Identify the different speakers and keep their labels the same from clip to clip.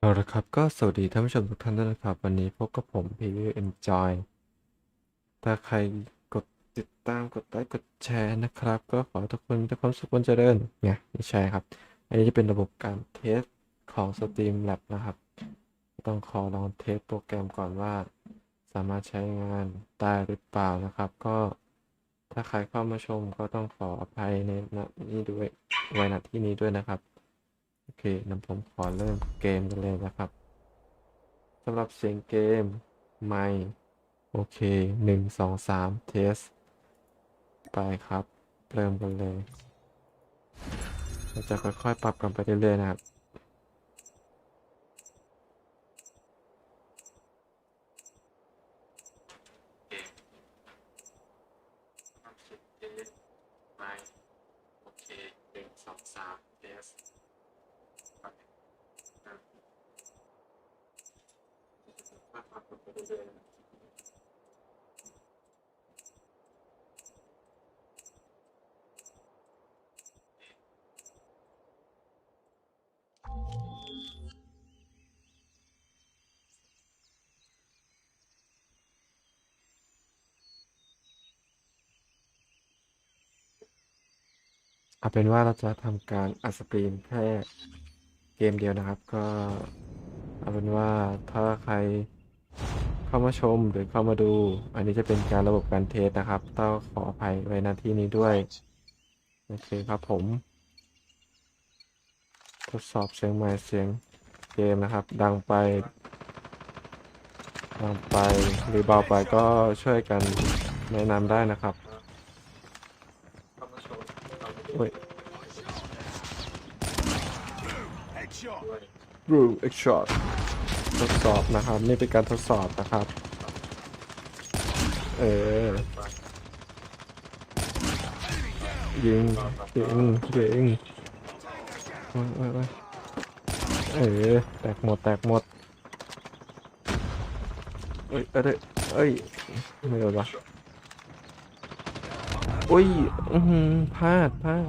Speaker 1: เอาละครับก็สวัสดีท่านผู้ชมทุกท่านด้วยนะครับ วันนี้พบกับผมพีวี Enjoy ถ้าใครกดติดตามกดไลค์กดแชร์นะครับ ก็ขอทุกคนมีแต่ความสุขความเจริญไงไม่ใช่ครับ อันนี้จะเป็นระบบการเทสของ Streamlab นะครับ ต้องขอลองเทสโปรแกรมก่อนว่า สามารถใช้งานได้หรือเปล่านะครับ ก็ถ้าใครเข้ามาชมก็ต้องขออภัยในนี้ด้วยไว้ณที่นี้ด้วยนะครับ โอเคนั้นผมขอเริ่มเกมกันเลยนะครับสำหรับเสียงเกมไม่โอเคหนึ่งสองสามเทส ไปครับ เริ่มกันเลย เราจะค่อยๆ ปรับกันไปเรื่อยๆนะครับ ไม่โอเคหนึ่งสองสามเทส เอาเป็นว่าเราจะทำการอัดสตรีมแค่เกมเดียวนะครับ ก็เอาเป็นว่าถ้าใคร เข้ามาชมหรือเข้ามาดู อันนี้จะเป็นการระบบการเทสนะครับ ต้องขออภัยไว้ณที่นี้ด้วย โอเคครับผม ทดสอบเสียงไมค์เสียงเกมนะครับ ดังไป ดังไปหรือเบาไปก็ช่วยกันแนะนำได้นะครับโอ้ย Room X Shot ทดสอบนะครับ นี่เป็นการทดสอบนะครับ เออ ยิงยิงยิงเออ แตกหมด แตกหมด เอ้ย เอ้ย เอ้ย ไม่โดนวะอุ้ย อือหือพลาดพลาด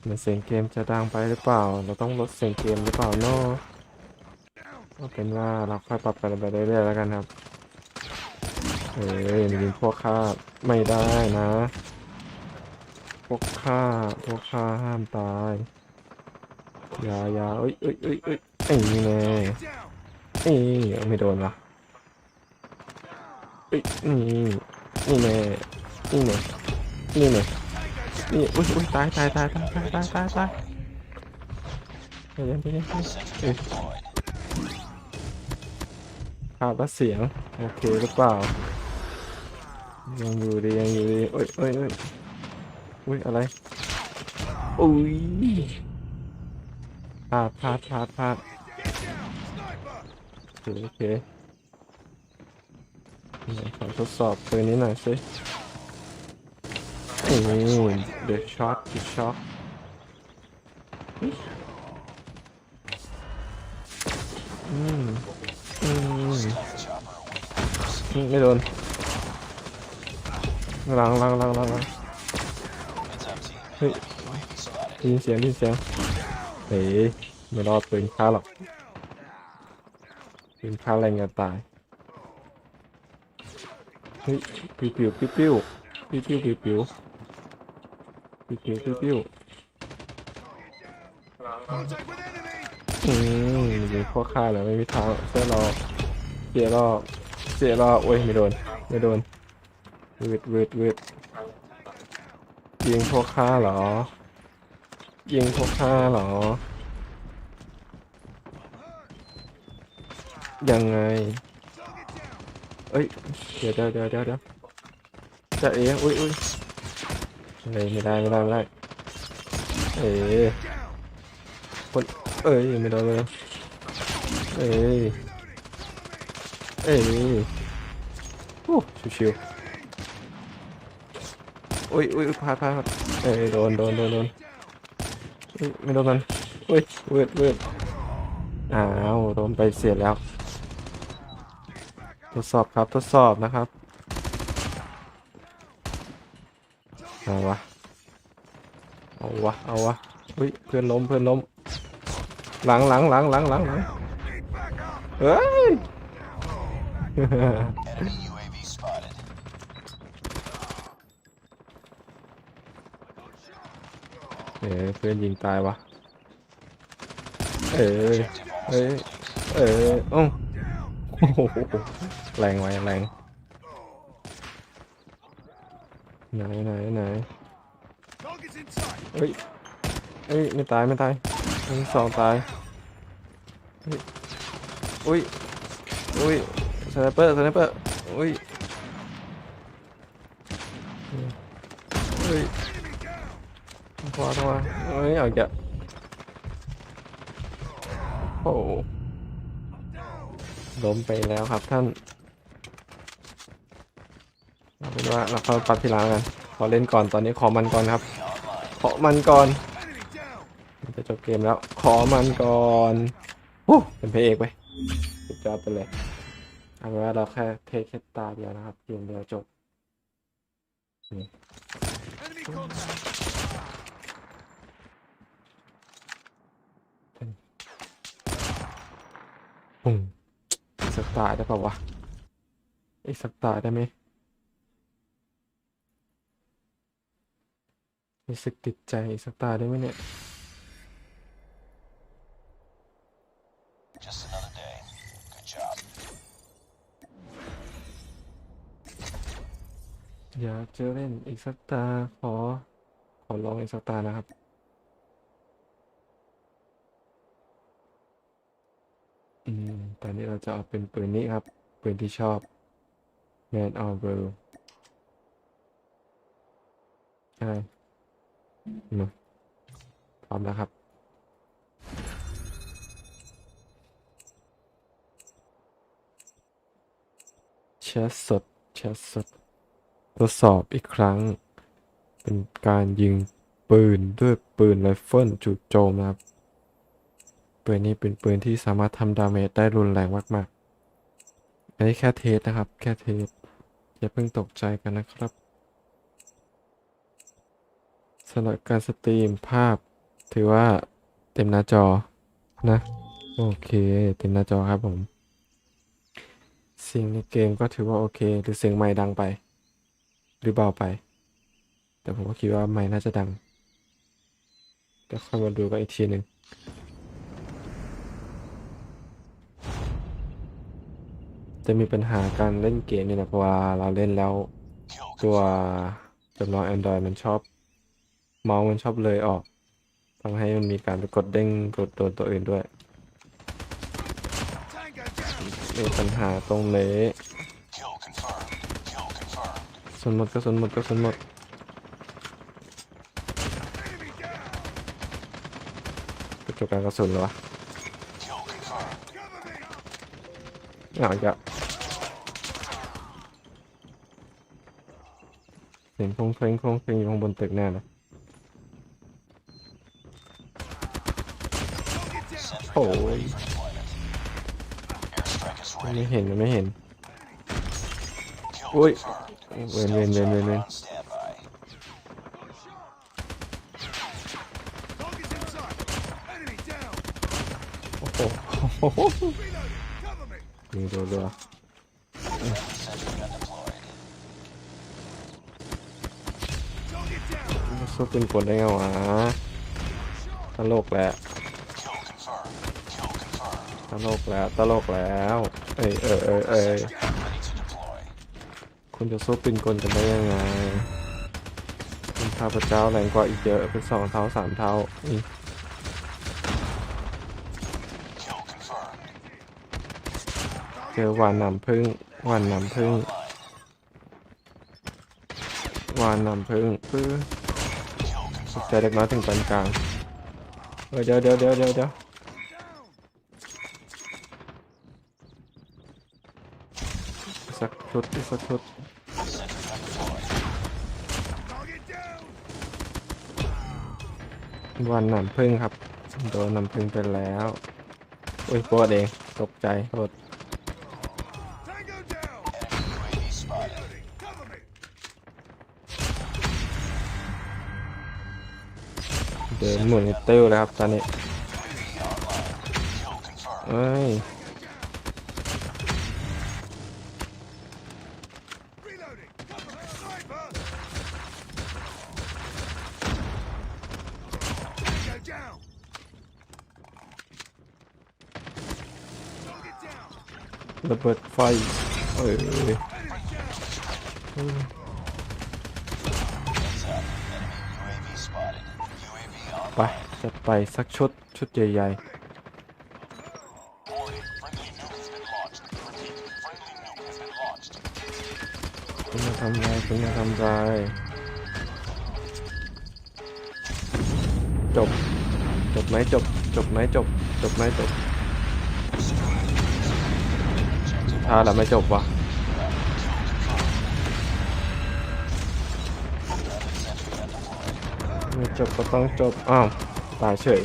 Speaker 1: เหมือนเสียงเกมจะดังไปหรือเปล่า เราต้องลดเสียงเกมหรือเปล่าเนาะ ก็เป็นว่าเราค่อยปรับกันไปเรื่อยๆแล้วกันครับเฮ้ยยิงพวกข้าไม่ได้นะ พวกข้าพวกข้าห้ามตายยายาเอ้ยเอ้ยเอ้ยเอ้ยไอ้นี่ไงเอ้ยไม่โดนวะเอ้ยนี่นี่แน่นี่แน่นี่แน่นี่อุ้ยอุ้ยตายตายตายตายตายตายตายเดี๋ยวเดี๋ยวเดี๋ยว ภาพและเสียง โอเคหรือเปล่า ยังอยู่ดียังอยู่ดีเอ้ยเอ้ยเอ้ยอุ้ยอะไรอุ้ยพลาดพลาดพลาดพลาดโอเคขอทดสอบปืนนี้หน่อยสิโอ้ย the shot the shot อืมอืมอืม ไม่โดนลังลังลังลังลังเฮ้ยได้ยินเสียงได้ยินเสียงเฮ้ยไม่รอดปืนฆ่าหรอกปืนฆ่าแรงกันตายเฮ้ยปิ้วปิ้วปิ้วปิ้วปิ้วปิ้วปิ้วปิ้วปิวปิวปิวปิวอืมมีข้อฆ่าแล้วไม่มีทางเสียรอเสียรอ เสียรอโอ้ยไม่โดน ไม่โดนวืดวืดวืดยิงพวกข้าเหรอ ยิงพวกข้าเหรอ ยังไง เอ้ย เดี๋ยวเดี๋ยวเดี๋ยวเดี๋ยวเดี๋ยวจะเอ๋อุ้ยอุ้ยเฮ้ยไม่ได้ไม่ได้ไม่ได้ เอ๋คนเอ้ยไม่โดนเลยเอ้ย เอ้ยโอ้ชิวๆอุ้ยอุ้ยพลาดพลาดพลาดเอ้ยโดนโดนโดนโดนอุ้ยไม่โดนมันอุ้ยเวิร์ดเวิร์ดอ้าวโดนไปเสียแล้ว ทดสอบครับทดสอบนะครับเอาวะเอาวะเอาวะอุ้ยเพื่อนล้มเพื่อนล้มหลังหลังหลังหลังหลังหลังเฮ้ย
Speaker 2: Enemy UAV spotted.
Speaker 1: เอ้ยเพื่อนยิงตายวะ เอ้ยเอ้ยเอ้ยโอ้โอ้โหแรงไว้แรงไหนไหนไหนเฮ้ยเฮ้ยไม่ตายไม่ตายหนึ่งสองตายเฮ้ยอุ้ยอุ้ย สไนเปอร์สไนเปอร์อุ้ยเฮ้ยขวาขวาเฮ้ยเอาจะโอ้ล้มไปแล้วครับท่านเอาเป็นว่าเราเข้าปัดทีหลังกันขอเล่นก่อนตอนนี้ขอมันก่อนครับ ขอมันก่อนจะจบเกมแล้ว ขอมันก่อนโอ้เป็นพระเอกไปสุดยอดไปเลย เอาเป็นว่าเราแค่เทคแค่ตาเดียวนะครับเกมเดียวจบ
Speaker 3: Enemy contact.
Speaker 1: ปุ้งอีกสักตาได้ป่าวะอีกสักตาได้ไหมรู้สึกติดใจอีกสักตาได้ไหมเนี่ย
Speaker 2: Just another day. Good job.
Speaker 1: อยากจะเล่นอีกสักตาขอ ขอลองอีกสักตานะครับ อืมตอนนี้เราจะเอาเป็นปืนนี้ครับ ปืนที่ชอบ Man on World ใช่มาพร้อมแล้วครับแชทสดแชทสด ทดสอบอีกครั้ง เป็นการยิงปืนด้วยปืนไรเฟิลจู่โจมนะครับ ปืนนี้เป็นปืนที่สามารถทำดาเมจได้รุนแรงมากๆ อันนี้แค่เทสนะครับ แค่เทสอย่าเพิ่งตกใจกันนะครับสำหรับการสตรีมภาพ ถือว่าเต็มหน้าจอนะ โอเคเต็มหน้าจอครับผมสียงในเกมก็ถือว่าโอเค หรือเสียงไมค์ดังไป หรือเบาไป แต่ผมก็คิดว่าไม่น่าจะดังเดี๋ยวค่อยมาดูกันอีกทีหนึ่งจะมีปัญหาการเล่นเกมนี่นะเพราะว่าเราเล่นแล้วตัวจำลอง Android มันชอบ เมาส์มันชอบเลยออกทำให้มันมีการไปกดเด้งกดโดนตัวอื่นด้วยมีปัญหาตรงนี้
Speaker 2: confirmed. Kill confirmed.
Speaker 1: กระ สุนหมดกระสุนหมดกระสุนหมดกระจกการกระสุนเหรอวะอ้าวอีกอะเสียงคงเคร่งคงเคร่งอยู่ข้างบนตึกแน่เลย
Speaker 3: Target down.
Speaker 2: Sentry
Speaker 1: Oh.
Speaker 2: gun ready for deployment. Airstrike is
Speaker 1: มัน
Speaker 2: ready.
Speaker 1: ไม่เห็นไม่เห็น
Speaker 2: Kill
Speaker 1: Oi.
Speaker 2: Confirmed.
Speaker 1: Win,
Speaker 2: Stealth
Speaker 1: win, win, win,
Speaker 2: chopper
Speaker 1: win.
Speaker 2: on standby.
Speaker 3: Target's in sight. Enemy down.
Speaker 1: โอ้โหโอ้โห
Speaker 3: Reloading. Cover me.
Speaker 1: ยิงรัว
Speaker 2: Sentry gun deployed.
Speaker 3: Target down.
Speaker 1: ๆสู้ปืนกลได้ไงวะตลกแหละ
Speaker 2: Kill confirmed. Kill confirmed.
Speaker 1: ตลกแล้วตลกแล้ว เอ้ยเอ้ยเอ้ย คุณจะสู้ปืนกลกันได้ยังไงคุณข้าพเจ้าแรงกว่าอีกเยอะเป็นสองเท่าสามเท่าเจอวานน้ำพึ่งวานน้ำพึ่งวานน้ำพึ่งปื้อ
Speaker 2: Kill
Speaker 1: ตก
Speaker 2: confirmed.
Speaker 1: ใจเล็กน้อยถึงปานกลางเดี๋ยวเดี๋ยวเดี๋ยวเดี๋ยวเดี๋ยวอีกสัก ชดอีกชดวันน้ำพึ่งครับ โดนน้ำพึ่งไปแล้ว อุ้ยโปดเองตกใจโทษเดินหมุนเตี้ยวเลยครับตอนนี้เฮ้ย ระเบิดไฟ เอ
Speaker 2: อ
Speaker 1: ไปจะไปสักชุด ชุดใหญ่ๆคุณมาทำไรคุณมาทำไรจบ จบไหมจบ จบไหมจบ จบไหมจบ ถ้าเราไม่จบวะไม่จบก็ต้องจบ อ้าว ตายเฉย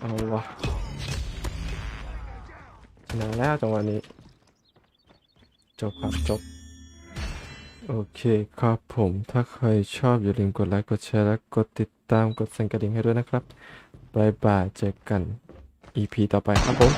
Speaker 1: เอาวะชนะแล้วจังหวะนี้ จบครับ จบ โอเคครับผมถ้าใครชอบอย่าลืมกดไลค์กดแชร์และกดติดตามกดสั่นกระดิ่งให้ด้วยนะครับบายบายเจอกัน EP ต่อไปครับผม